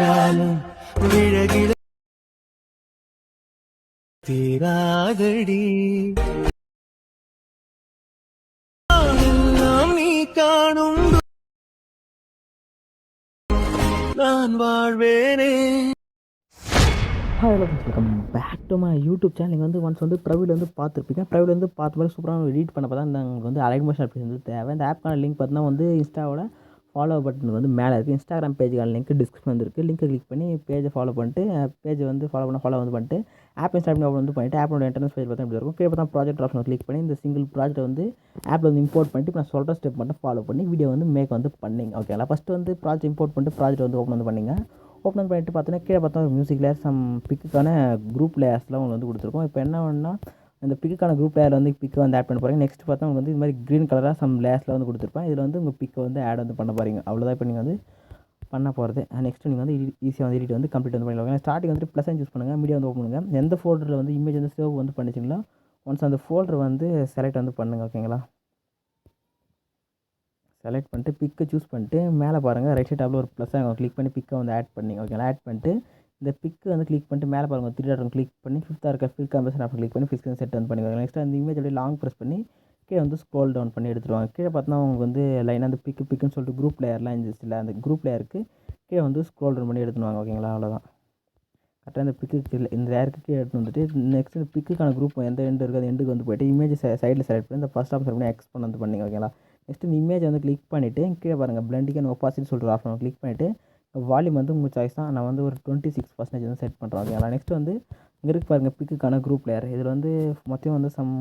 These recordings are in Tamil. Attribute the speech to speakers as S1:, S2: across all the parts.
S1: என்றாலும் விழகில தீராதடி. நீ காணும் நான் வாழ்வேனே.
S2: Hi welcome back to my YouTube channel நீங்கள் வந்து ஒன்ஸ் வந்து ப்ரைவில் வந்து பார்த்துருப்பீங்க. ப்ரைவில் வந்து பார்த்து மாதிரி சூப்பராக எடிட் பண்ணப்போ தான் உங்களுக்கு வந்து அலைட் மோஷன் அப்படி வந்து தேவை. இந்த ஆப்க்கான லிங்க் பார்த்தீங்கன்னா வந்து இன்ஸ்டாவோட ஃபாலோ பட்டன் வந்து மேலே இருக்குது இன்ஸ்டாகிராம் பேஜுக்கான லிங்க் டிஸ்கிரிப்ஷன் வந்துருக்கு. இருக்குது லிங்க்கை கிளிக் பண்ணி பேஜை ஃபாலோ பண்ணிட்டு பேஜை வந்து ஃபாலோ பண்ண ஃபாலோ வந்து பண்ணிட்டு ஆப் இன்ஸ்டால் பண்ணி வந்து பண்ணிவிட்டு ஆப்போட இன்டர்னஸ் பேஜ் பார்த்தா இப்படி இருக்கும்? கீழே பார்த்தா ப்ராஜெக்ட் ஆப்ஷன் கிளிக் பண்ணி இந்த சிங்கிள் ப்ராஜெக்ட் வந்து ஆப்பில் வந்து இம்போர்ட் பண்ணிட்டு இப்போ நான் சொல்கிற ஸ்டெப் மட்டும் ஃபாலோ பண்ணி வீடியோ வந்து மேக் வந்து பண்ணிங்க. ஓகேங்களா ஃபஸ்ட்டு வந்து ப்ராஜெக்ட் இம்போர்ட் பண்ணிட்டு ப்ராஜெக்ட் வந்து ஓப்பன் வந்து பண்ணிங்க. ஓப்பன் பண்ணிட்டு பார்த்தீங்கன்னா கீழே பார்த்தா மியூசிக் லேயர் சம் பிக்குக்கான குரூப் லேயர்ஸ்லாம் உங்களுக்கு வந்து கொடுத்துருக்கோம். இப்போ என்ன வேணுன்னா இந்த பிக்குக்கான குரூப் லேயர் வந்து பிக்கை வந்து ஆட் பண்ண போகிறீங்க நெக்ஸ்ட் பார்த்தா உங்களுக்கு வந்து இது மாதிரி க்ரீன் கலராக சம் லேஸில் வந்து கொடுத்துருப்பேன். இதில் வந்து உங்கள் பிக்கை வந்து ஆட் வந்து பண்ண போகிறீங்க அவ்வளோதான் இப்போ நீங்கள் வந்து பண்ண போகிறது நெக்ஸ்ட் நீங்கள் வந்து ஈஸியாக வந்து எடிட் வந்து கம்ப்ளீட் வந்து பண்ணிடலாம். ஸ்டார்டிங் வந்து ப்ளஸ் சூஸ் பண்ணுங்கள் மீடியா வந்து ஓப்பன் பண்ணுங்கள் எந்த ஃபோல்டரில் வந்து இமேஜ் வந்து சேவ் வந்து பண்ணிச்சிங்களா ஒன்ஸ் அந்த ஃபோல்டர் வந்து செலக்ட் வந்து பண்ணுங்கள் ஓகேங்களா செலக்ட் பண்ணிட்டு பிக்கை சூஸ் பண்ணிட்டு மேலே பாருங்கள் ரைட் சைட் டாப்பில் ஒரு ப்ளஸ் ஆகும் கிளிக் பண்ணி பிக்கை வந்து ஆட் பண்ணி ஓகேங்களா ஆட் பண்ணிட்டு இந்த பிக்கு வந்து கிளிக் பண்ணிட்டு மேலே பாருங்கள் த்ரீ டாட் கிளிக் பண்ணி ஃபிஃப்த்தாக இருக்க ஃபில் கம்பேஷன் ஆப்ஷன் கிளிக் பண்ணி ஃபிக்ஸ் செட் வந்து பண்ணிக்கோங்க நெக்ஸ்ட் அந்த இமேஜ் அப்படியே லாங் ப்ரெஸ் பண்ணி கீழே வந்து ஸ்க்ரோல் டவுன் பண்ணி எடுத்துருவாங்க. கீழே பார்த்தா உங்களுக்கு வந்து லைனாக அந்த பிக்கு பிக்குன்னு சொல்லிட்டு குரூப் லேயர்லாம் இருந்துச்சு இல்லை. அந்த குரூப் லேயருக்கு கீழே வந்து ஸ்க்ரோல் டவுன் பண்ணி எடுத்துருவாங்க. ஓகேங்களா அவ்வளோதான் கரெக்டாக இந்த பிக்கு இந்த லேயருக்கு கீழே எடுத்து வந்துட்டு நெக்ஸ்ட் இந்த பிக்குக்கான குரூப் எந்த எண்டு இருக்குது அந்த எண்டுக்கு வந்து போயிட்டு இமேஜ் சைடில் செலக்ட் பண்ணி இந்த ஃபஸ்ட் ஆப்ஷன் பண்ணி எக்ஸ்போன் வந்து பண்ணிங்க. ஓகேங்களா நெக்ஸ்ட் இந்த இமேஜ் வந்து கிளிக் பண்ணிவிட்டு கீழே பாருங்கள் பிளண்டிங் அண்ட் ஒப்பாசிட்டி சொல்லிட்டு ஆப்ஷன் கிளிக் பண்ணிவிட்டு வால்யூம் வந்து உங்கள் சாய்ஸ் தான். நான் வந்து ஒரு டுவெண்ட்டி சிக்ஸ் பர்சன்டேஜ் வந்து செட் பண்ணுறோம் ஓகேங்களா நெக்ஸ்ட் வந்து இங்கே இருக்கு பாருங்கள் பிக்குக்கான குரூப் லேயர் இதில் வந்து மொத்தம் வந்து சம்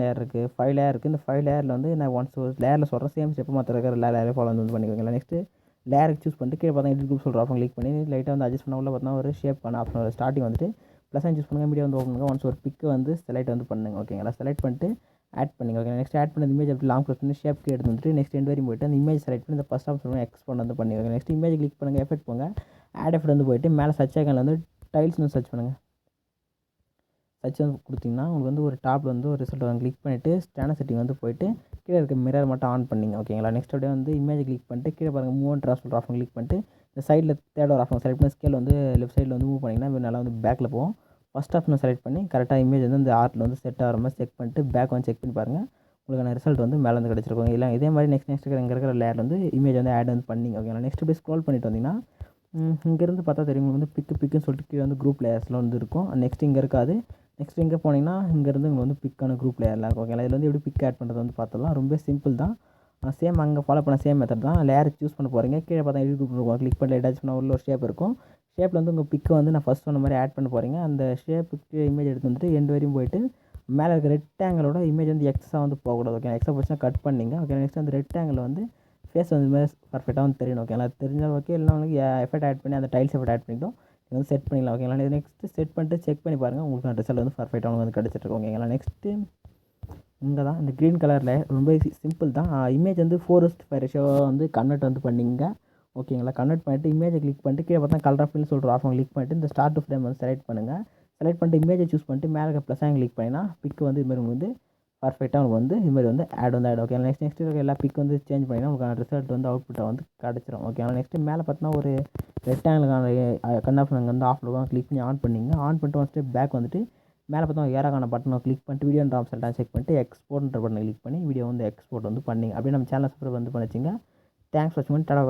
S2: லேயர் இருக்குது ஃபைவ் லேயர் இருக்குது இந்த ஃபைவ் லேயரில் வந்து நான் ஒன்ஸ் லேயரில் சொல்கிற சேம் ஸ்டெப் மற்ற இருக்கிற லேயரே ஃபாலோ வந்து பண்ணிக்கோங்களா நெக்ஸ்ட்டு லேயருக்கு சூஸ் பண்ணிட்டு கீழே பார்த்தா எடிட் குரூப் சொல்கிற ஆப்ஷன் கிளிக் பண்ணி லைட்டாக வந்து அட்ஜஸ்ட் பண்ண உள்ள பார்த்தா ஒரு ஷேப் பண்ண ஆப்ஷன் வரும் ஸ்டார்டிங் வந்துட்டு ப்ளஸ் சூஸ் பண்ணுங்கள் மீடியா வந்து ஓப்பன் பண்ணுங்கள் ஒன்ஸ் ஒரு பிக்கு வந்து செலக்ட் வந்து பண்ணுங்க. ஓகேங்களா செலக்ட் பண்ணிட்டு ஆட் பண்ணிங்க ஓகே நெக்ஸ்ட் ஆட் பண்ண இமேஜ் அப்படி லாங் ப்ரெஸ் பண்ணி ஷேப்க்கு எடுத்து வந்துட்டு நெக்ஸ்ட் ரெண்டு வரையும் போயிட்டு அந்த இமேஜ் செலக்ட் பண்ணி இந்த ஃபஸ்ட் ஆப்ஷன் எக்ஸ்போர்ட் வந்து பண்ணி ஓகே நெக்ஸ்ட் இமேஜ் கிளிக் பண்ணுங்கள் எஃபெக்ட் போங்க. ஆட் எஃபெக்ட் வந்து போயிட்டு மேலே சர்ச் ஐக்கனில் வந்து டைல்ஸ்னு சர்ச் பண்ணுங்கள் சர்ச் வந்து கொடுத்தீங்கன்னா உங்களுக்கு வந்து ஒரு டாப்பில் வந்து ஒரு ரிசல்ட் வந்து கிளிக் பண்ணிவிட்டு ஸ்டேண்டர் செட்டிங் வந்து போயிட்டு கீழே இருக்க மிரர் மட்டும் ஆன் பண்ணிங்க ஓகேங்களா நெக்ஸ்ட் அப்படியே வந்து இமேஜ் கிளிக் பண்ணிட்டு கீழே பாருங்கள் மூவ் அண்ட் சொல்கிற ஆஃபன் கிளிக் பண்ணிட்டு இந்த சைடில் தேர்ட் ஒரு ஆஃபன் செலக்ட் பண்ணி ஸ்கேல் வந்து லெஃப்ட் சைடில் வந்து மூவ் பண்ணிங்கன்னா நல்லா வந்து பேக்கில் போகும். ஃபஸ்ட் ஆப்ஷனை செலக்ட் பண்ணி கரெக்டாக இமேஜ் வந்து இந்த ஆர்ட்டில் வந்து செட் ஆகிற மாதிரி செக் பண்ணிட்டு பேக் வந்து செக் பண்ணி பாருங்கள் உங்களுக்கான ரிசல்ட் வந்து மேலே வந்து கிடச்சிருக்கும். இல்லை இதே மாதிரி நெக்ஸ்ட் நெக்ஸ்ட் இங்கே இருக்கிற லேயர் வந்து இமேஜ் வந்து ஆட் வந்து பண்ணிங்க. ஓகேங்களா நெக்ஸ்ட் இப்படி ஸ்க்ரோல் பண்ணிட்டு வந்தீங்கன்னா இங்கேருந்து பார்த்தா தெரியும். உங்களுக்கு வந்து பிக்கு பிக்குன்னு சொல்லிட்டு கீழே வந்து குரூப் லேயர்ஸ்லாம் வந்து இருக்கும். நெக்ஸ்ட் இங்கே இருக்காது. நெக்ஸ்ட் இங்கே போனீங்கன்னா இங்கேருந்து உங்களுக்கு வந்து பிக்கான குரூப் லேயர்லாம் இருக்கும். ஓகேங்களா இதில் வந்து எப்படி பிக் ஆட் பண்ணுறது வந்து பார்த்தலாம் ரொம்ப சிம்பிள் தான். சேம் அங்கே ஃபாலோ பண்ண சேம் மெத்தட் தான். லேயர் சூஸ் பண்ண போகிறீங்க கீழே பார்த்தா எடிட் குரூப் இருக்கும். கிளிக் பண்ணி அட்டாச் பண்ண உள்ள ஒரு ஷேப் இருக்கும். ஷேப்பில் வந்து உங்கள் பிக்கை வந்து நான் ஃபஸ்ட் சொன்ன மாதிரி ஆட் பண்ண போகிறீங்க அந்த ஷேப்புக்கு இமேஜ் எடுத்து வந்துட்டு எண்டு வரையும் போயிட்டு மேலே இருக்க ரெக்டாங்கிளோட இமேஜ் வந்து எக்ஸாக வந்து போகக்கூடாது ஓகே எக்ஸ்ட்ரா போச்சுன்னா கட் பண்ணிங்க ஓகே நெக்ஸ்ட் அந்த ரெக்டாங்கில் வந்து ஃபேஸ் வந்து மாதிரி பர்ஃபெக்டாக வந்து தெரியணும் ஓகேங்களா தெரிஞ்சாலும் ஓகே இல்லைனா உங்களுக்கு எஃபெக்ட் ஆட் பண்ணி அந்த டைல்ஸ் எஃபெக்ட் ஆட் பண்ணிட்டோம் நீங்கள் வந்து செட் பண்ணிக்கலாம் ஓகேங்களா இது நெக்ஸ்ட்டு செட் பண்ணிட்டு செக் பண்ணி பாருங்கள் உங்களுக்கு ரிசல்ட் வந்து பர்ஃபெக்டாக உங்களுக்கு வந்து கிடச்சிட்டு ஓகேங்களா நெக்ஸ்ட்டு இங்கே தான் இந்த க்ரீன் கலரில் ரொம்ப சிம்பிள் தான். இமேஜ் வந்து ஃபோர் ஃபைவ் ரேஷியோ வந்து கன்வெர்ட் வந்து பண்ணிங்க. ஓகேங்களா? கன்வெர்ட் பண்ணிட்டு இமேஜை கிளிக் பண்ணிட்டு கீழே பார்த்தா கலர் ஆஃப்னு சொல்கிற ஆஃபன் கிளிக் பண்ணிட்டு இந்த ஸ்டார்ட் ஃப்ரேம் வந்து செலக்ட் பண்ணுங்கள் செலக்ட் பண்ணிட்டு இமேஜை சூஸ் பண்ணிட்டு மேலே இருக்க ப்ளஸ் ஆங்கிள் கிளிக் பண்ணினா பிக் வந்து இதுமாதிரி உங்களுக்கு வந்து பர்ஃபெக்டாக உங்களுக்கு வந்து இதுமாதிரி வந்து ஆட் வந்து ஆட் ஓகே நெக்ஸ்ட் நெக்ஸ்ட் இருக்க எல்லா பிக் வந்து சேஞ்ச் பண்ணிங்கன்னா உங்களுக்கு ரிசல்ட் வந்து அவுட்புட்டாக வந்து கிடச்சிரும். ஓகே நெக்ஸ்ட் மேலே பார்த்தீங்கன்னா ஒரு ரெக்டாங்கிளுக்கான கண் ஆப்ஷன் வந்து ஆஃப் இருக்கும் கிளிக் பண்ணி ஆன் பண்ணிங்க. ஆன் பண்ணிட்டு வந்துட்டு பேக் வந்துட்டு மேலே பார்த்தா ஏராக்கான பட்டனை கிளிக் பண்ணிட்டு வீடியோ ஆப்ஷன் செக் பண்ணிட்டு எக்ஸ்போர்ட்ன்ற பட்டனை கிளிக் பண்ணி வீடியோ வந்து எக்ஸ்போர்ட் வந்து பண்ணிங்க. அப்படியே நம்ம சேனல் சப்ஸ்கிரைப் வந்து பண்ணிச்சிங்க. தேங்க்ஸ் வாட்ச் பண்ணி டடா